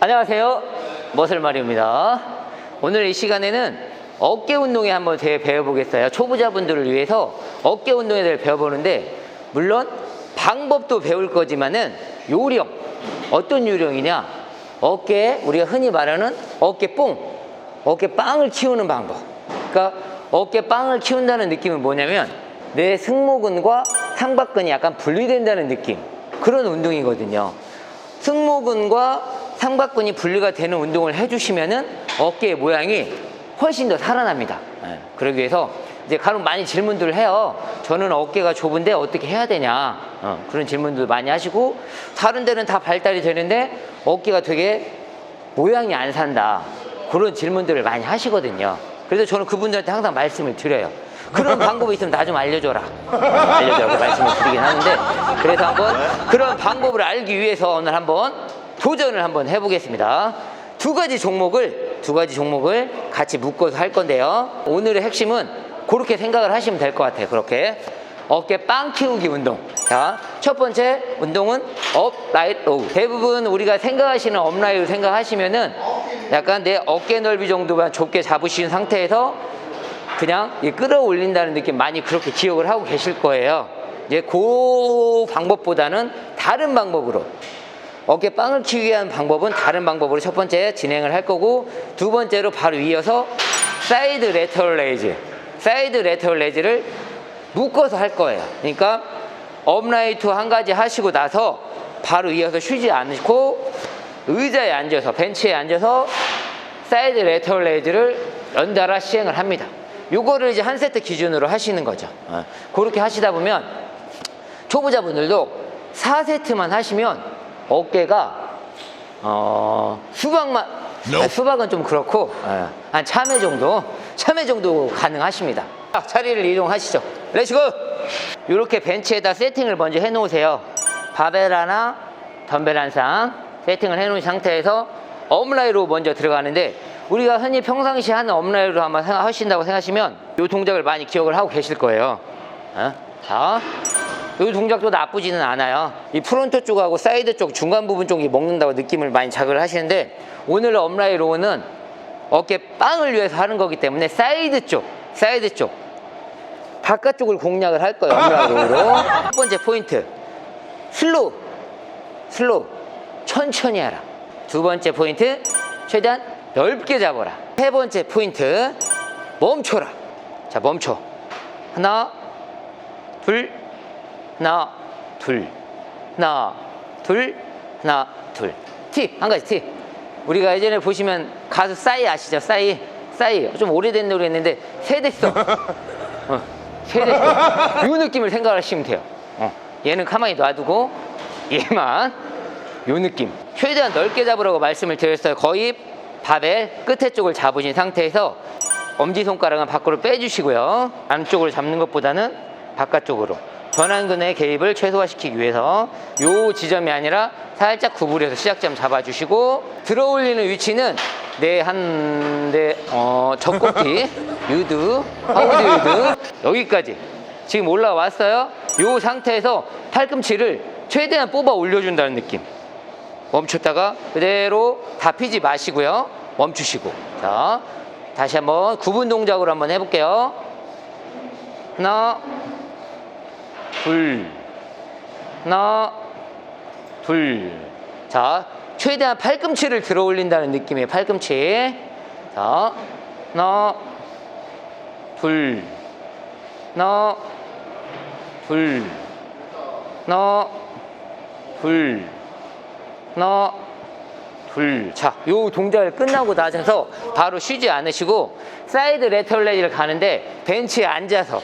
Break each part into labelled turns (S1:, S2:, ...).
S1: 안녕하세요. 머슬마리입니다. 오늘 이 시간에는 어깨 운동에 한번 대해 배워보겠어요. 초보자분들을 위해서 어깨 운동에 대해 배워보는데, 물론 방법도 배울 거지만은 요령. 어떤 요령이냐? 어깨에 우리가 흔히 말하는 어깨 뽕, 어깨 빵을 키우는 방법. 그러니까 어깨 빵을 키운다는 느낌은 뭐냐면 내 승모근과 상박근이 약간 분리된다는 느낌. 그런 운동이거든요. 승모근과 상박근이 분리가 되는 운동을 해주시면은 어깨의 모양이 훨씬 더 살아납니다. 예, 그러기 위해서 이제 간혹 많이 질문들을 해요. 저는 어깨가 좁은데 어떻게 해야 되냐. 어, 그런 질문들 많이 하시고 다른 데는 다 발달이 되는데 어깨가 되게 모양이 안 산다. 그런 질문들을 많이 하시거든요. 그래서 저는 그분들한테 항상 말씀을 드려요. 그런 방법이 있으면 나 좀 알려줘라. 알려줘라고 말씀을 드리긴 하는데 그래서 한번 그런 방법을 알기 위해서 오늘 한번 도전을 한번 해보겠습니다. 두 가지 종목을 두 가지 종목을 같이 묶어서 할 건데요. 오늘의 핵심은 그렇게 생각을 하시면 될 것 같아요. 그렇게 어깨 빵 키우기 운동. 자, 첫 번째 운동은 업, 라이트, 로우. 대부분 우리가 생각하시는 업 라이트 생각하시면은 약간 내 어깨 넓이 정도만 좁게 잡으신 상태에서 그냥 이 끌어올린다는 느낌 많이 그렇게 기억을 하고 계실 거예요. 이제 그 방법보다는 다른 방법으로 어깨 빵을 키우기 위한 방법은 다른 방법으로 첫 번째 진행을 할 거고 두 번째로 바로 이어서 사이드 레터럴 레이즈. 사이드 레터럴 레이즈를 묶어서 할 거예요. 그러니까 업라이트 한 가지 하시고 나서 바로 이어서 쉬지 않고 의자에 앉아서 벤치에 앉아서 사이드 레터럴 레이즈를 연달아 시행을 합니다. 요거를 이제 한 세트 기준으로 하시는 거죠. 어, 그렇게 하시다 보면 초보자분들도 4세트만 하시면 어깨가 어, 수박만 아, 수박은 좀 그렇고 예, 한 참회 정도 참회 정도 가능하십니다. 자, 자리를 이동하시죠. 렛츠고. 이렇게 벤치에다 세팅을 먼저 해 놓으세요. 바벨 하나, 덤벨 한쌍 세팅을 해 놓은 상태에서 업라이로 먼저 들어가는데 우리가 흔히 평상시 하는 업라이로 한번 생각- 하신다고 생각하시면 이 동작을 많이 기억을 하고 계실 거예요. 어? 자, 이 동작도 나쁘지는 않아요. 이 프론트 쪽하고 사이드 쪽 중간 부분 쪽이 먹는다고 느낌을 많이 자극을 하시는데 오늘 업라이 로우는 어깨 빵을 위해서 하는 거기 때문에 사이드 쪽, 사이드 쪽 바깥쪽을 공략을 할 거예요. 업라이 로우로. 첫 번째 포인트 슬로우, 슬로우 천천히 하라. 두 번째 포인트 최대한 넓게 잡아라. 세 번째 포인트 멈춰라. 자 멈춰. 하나, 둘, 하나, 둘, 하나, 둘, 하나, 둘. 팁, 한 가지 팁. 우리가 예전에 보시면 가수 싸이 아시죠? 싸이. 싸이. 좀 오래된 노래였는데, 세대성. 어, 세대성. 이 느낌을 생각하시면 돼요. 어, 얘는 가만히 놔두고, 얘만. 요 느낌. 최대한 넓게 잡으라고 말씀을 드렸어요. 거의 바벨 끝에 쪽을 잡으신 상태에서 엄지손가락은 밖으로 빼주시고요. 안쪽으로 잡는 것보다는 바깥쪽으로. 전완근의 개입을 최소화시키기 위해서 요 지점이 아니라 살짝 구부려서 시작점 잡아주시고 들어올리는 위치는 내한내 어, 젖꼭지 유드 하우드 유드 여기까지 지금 올라왔어요. 요 상태에서 팔꿈치를 최대한 뽑아 올려준다는 느낌. 멈췄다가 그대로 다 피지 마시고요. 멈추시고. 자, 다시 한번 구분 동작으로 한번 해볼게요. 하나, 둘, 하나, 둘. 자, 최대한 팔꿈치를 들어 올린다는 느낌이에요. 팔꿈치. 자, 하나, 둘, 하나, 둘, 하나, 둘, 하나, 둘. 자, 요 동작을 끝나고 나셔서 바로 쉬지 않으시고 사이드 레터럴 레이를 가는데 벤치에 앉아서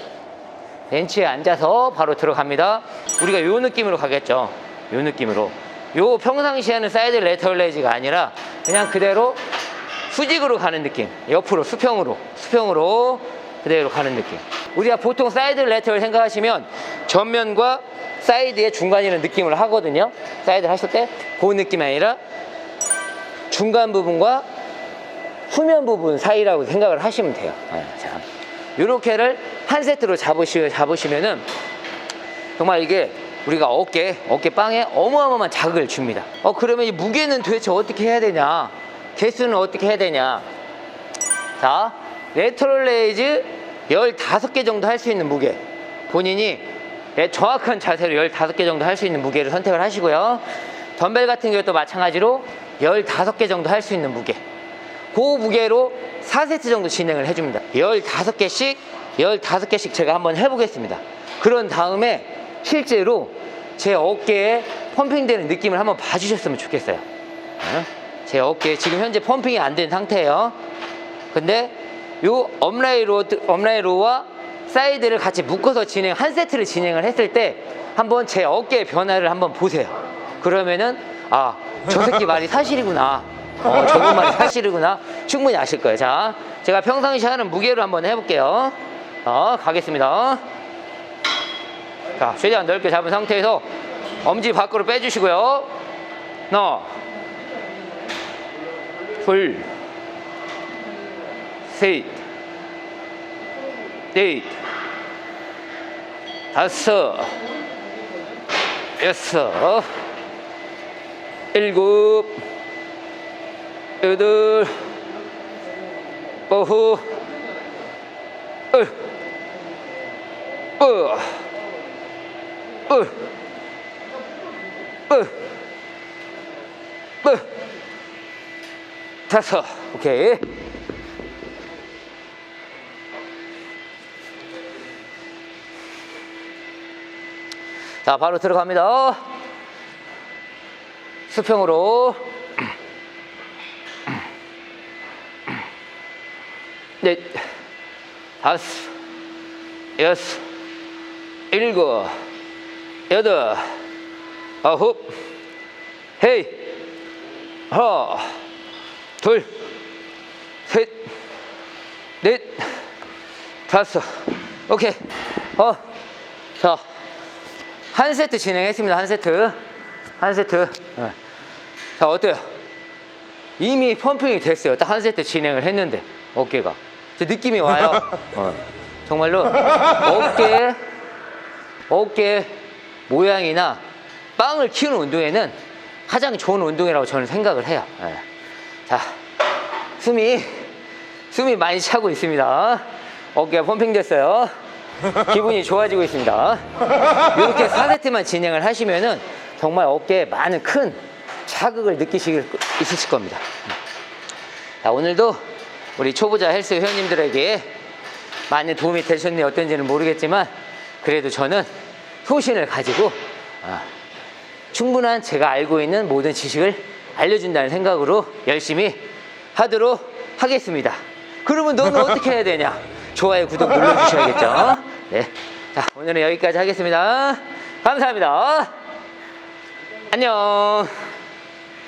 S1: 벤치에 앉아서 바로 들어갑니다. 우리가 요 느낌으로 가겠죠. 요 느낌으로. 요 평상시에는 사이드 레터럴 레이즈가 아니라 그냥 그대로 수직으로 가는 느낌. 옆으로 수평으로 수평으로 그대로 가는 느낌. 우리가 보통 사이드 레터럴 생각하시면 전면과 사이드의 중간이라는 느낌을 하거든요. 사이드 하실 때 그 느낌이 아니라 중간 부분과 후면 부분 사이라고 생각을 하시면 돼요. 네, 자, 요렇게를 한 세트로 잡으시, 잡으시면은 정말 이게 우리가 어깨, 어깨빵에 어마어마한 자극을 줍니다. 어, 그러면 이 무게는 도대체 어떻게 해야 되냐? 개수는 어떻게 해야 되냐? 자, 레터럴 레이즈 15개 정도 할 수 있는 무게. 본인이 예, 정확한 자세로 15개 정도 할 수 있는 무게를 선택을 하시고요. 덤벨 같은 경우도 마찬가지로 15개 정도 할 수 있는 무게. 그 무게로 4세트 정도 진행을 해줍니다. 15개씩, 15개씩 제가 한번 해보겠습니다. 그런 다음에 실제로 제 어깨에 펌핑되는 느낌을 한번 봐주셨으면 좋겠어요. 어? 제 어깨에 지금 현재 펌핑이 안 된 상태예요. 근데 요 업라이 로, 업라이 로와 사이드를 같이 묶어서 진행, 한 세트를 진행을 했을 때 한번 제 어깨의 변화를 한번 보세요. 그러면은, 아, 저 새끼 말이 사실이구나. 어, 말이 사실이구나. 충분히 아실 거예요. 자, 제가 평상시 하는 무게로 한번 해볼게요. 어, 가겠습니다. 자, 최대한 넓게 잡은 상태에서 엄지 밖으로 빼주시고요. 하나, 둘, 셋, 넷, 다섯, 여섯, 일곱, 여덟, 아홉, 열, 어, 어, 어, 어, 다섯, 오케이. 자, 바로 들어갑니다. 수평으로. 넷, 다섯, 여섯, 일곱, 여덟, 아홉, 헤이, 하나, 둘, 셋, 넷, 다섯. 오케이. 어, 자. 한 세트 진행했습니다. 한 세트. 한 세트. 네. 자, 어때요? 이미 펌핑이 됐어요. 딱 한 세트 진행을 했는데, 어깨가. 저 느낌이 와요. 어. 정말로 어깨, 어깨 모양이나 빵을 키우는 운동에는 가장 좋은 운동이라고 저는 생각을 해요. 네. 자, 숨이, 숨이 많이 차고 있습니다. 어깨가 펌핑 됐어요. 기분이 좋아지고 있습니다. 이렇게 4세트만 진행을 하시면은 정말 어깨에 많은 큰 자극을 느끼실 있으실 겁니다. 자, 오늘도 우리 초보자 헬스 회원님들에게 많은 도움이 되셨는지 어떤지는 모르겠지만 그래도 저는 소신을 가지고 아, 충분한 제가 알고 있는 모든 지식을 알려준다는 생각으로 열심히 하도록 하겠습니다. 그러면 너는 어떻게 해야 되냐? 좋아요, 구독 눌러주셔야겠죠? 네. 자, 오늘은 여기까지 하겠습니다. 감사합니다. 안녕.